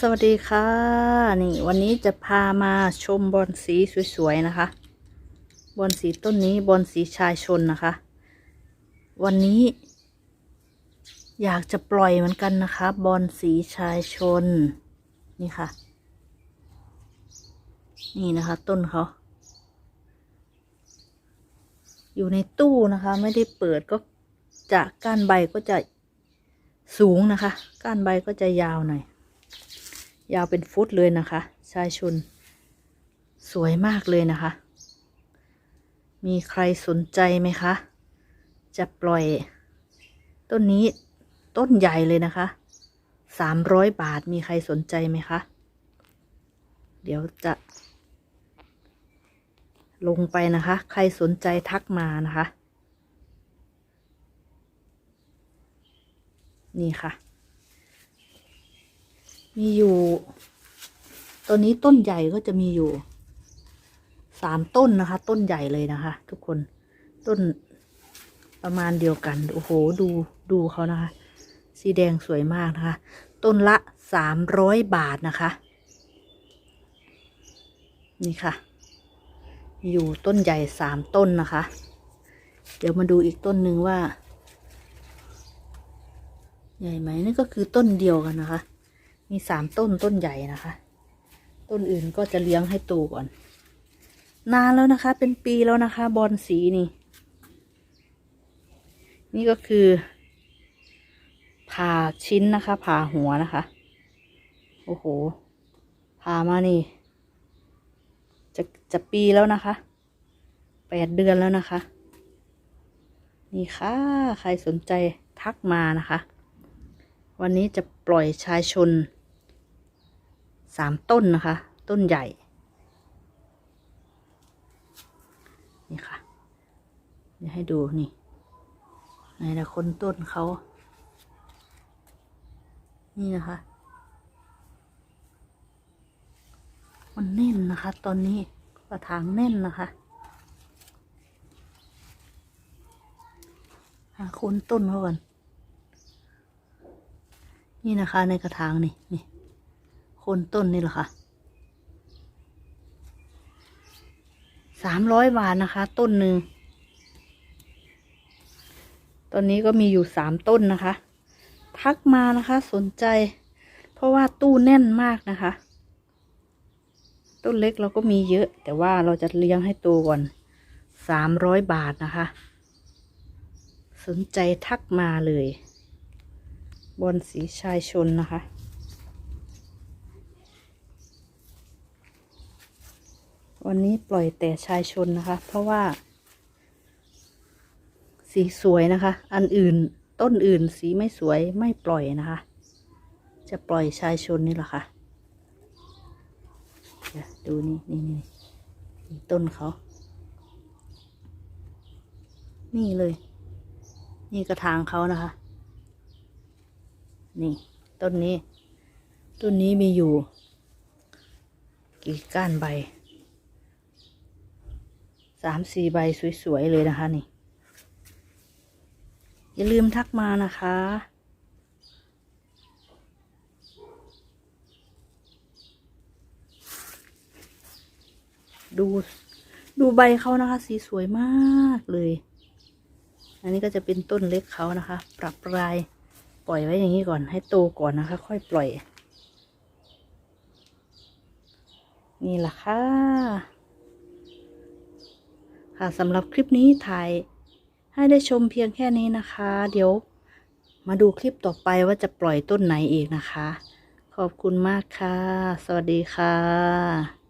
สวัสดีค่ะ นี่วันนี้จะพามาชมบอนสีสวยๆนะคะ บอนสีต้นนี้บอนสีชายชนนะคะ วันนี้ อยากจะปล่อยเหมือนกันนะคะ บอนสีชายชน นี่ค่ะ นี่นะคะ ต้นเขา อยู่ในตู้นะคะ ไม่ได้เปิดก็จะก้านใบก็จะสูงนะคะ ก้านใบก็จะยาวหน่อย ยาวเป็นฟุตเลยนะคะ ชายชุน สวยมากเลยนะคะ มีใครสนใจไหมคะ จะปล่อย ต้นนี้ต้นใหญ่เลยนะคะสามร้อยบาทมีใครสนใจไหมคะ เดี๋ยวจะ ลงไปนะคะ ใครสนใจทักมานะคะ นี่ค่ะ มีอยู่ตัวนี้ต้นใหญ่ก็จะมีอยู่สามต้นนะคะ ต้นใหญ่เลยนะคะ ทุกคนต้นประมาณเดียวกัน โอ้โห ดูดูเขานะคะ สีแดงสวยมากนะคะ ต้นละสามร้อยบาทนะคะ นี่ค่ะ อยู่ต้นใหญ่สามต้นนะคะ เดี๋ยวมาดูอีกต้นหนึ่งว่า ใหญ่ไหมนี่ก็คือต้นเดียวกันนะคะ มีสามต้นต้นใหญ่นะคะ ต้นอื่นก็จะเลี้ยงให้โตก่อน นานแล้วนะคะ เป็นปีแล้วนะคะ บอลสีนี่ นี่ก็คือผ่าชิ้นนะคะ ผ่าหัวนะคะ โอ้โห ผ่ามานี่ จะจะปีแล้วนะคะ แปดเดือนแล้วนะคะ นี่ค่ะ ใครสนใจทักมานะคะ วันนี้จะปล่อยชายชน สามต้นนะคะ ต้นใหญ่ นี่ค่ะเดี๋ยวให้ดูนี่ไหนละคนต้นเขา นี่นะคะ มันแน่นนะคะ ตอนนี้กระถางแน่นนะคะหาโคนต้นเขาก่อน นี่นะคะในกระถางนี่นี่ คนต้นนี่แหละค่ะสามร้อยบาทนะคะ ต้นหนึ่งตอนนี้ก็มีอยู่สามต้นนะคะ ทักมานะคะสนใจ เพราะว่าตู้แน่นมากนะคะ ต้นเล็กเราก็มีเยอะ แต่ว่าเราจะเลี้ยงให้โตก่อนสามร้อยบาทนะคะ สนใจทักมาเลย บนสีชายชนนะคะ วันนี้ปล่อยแต่ชายชนนะคะ เพราะว่า สีสวยนะคะ อันอื่นต้นอื่นสีไม่สวยไม่ปล่อยนะคะ จะปล่อยชายชนนี่แหละค่ะดูนี่นี่นี่นี่ต้นเขา นี่เลย นี่กระถางเขานะคะ นี่ ต้นนี้ ต้นนี้มีอยู่ กี่ก้านใบ สามสี่ใบสวยๆเลยนะคะนี่ อย่าลืมทักมานะคะ ดูดูใบเขานะคะ สีสวยมากเลย อันนี้ก็จะเป็นต้นเล็กเขานะคะ ปรับปลายปล่อยไว้อย่างนี้ก่อนให้โตก่อนนะคะ ค่อยปล่อย นี่แหละค่ะ ค่ะสำหรับคลิปนี้ถ่ายให้ได้ชมเพียงแค่นี้นะคะ เดี๋ยวมาดูคลิปต่อไปว่าจะปล่อยต้นไหนอีกนะคะ ขอบคุณมากค่ะ สวัสดีค่ะ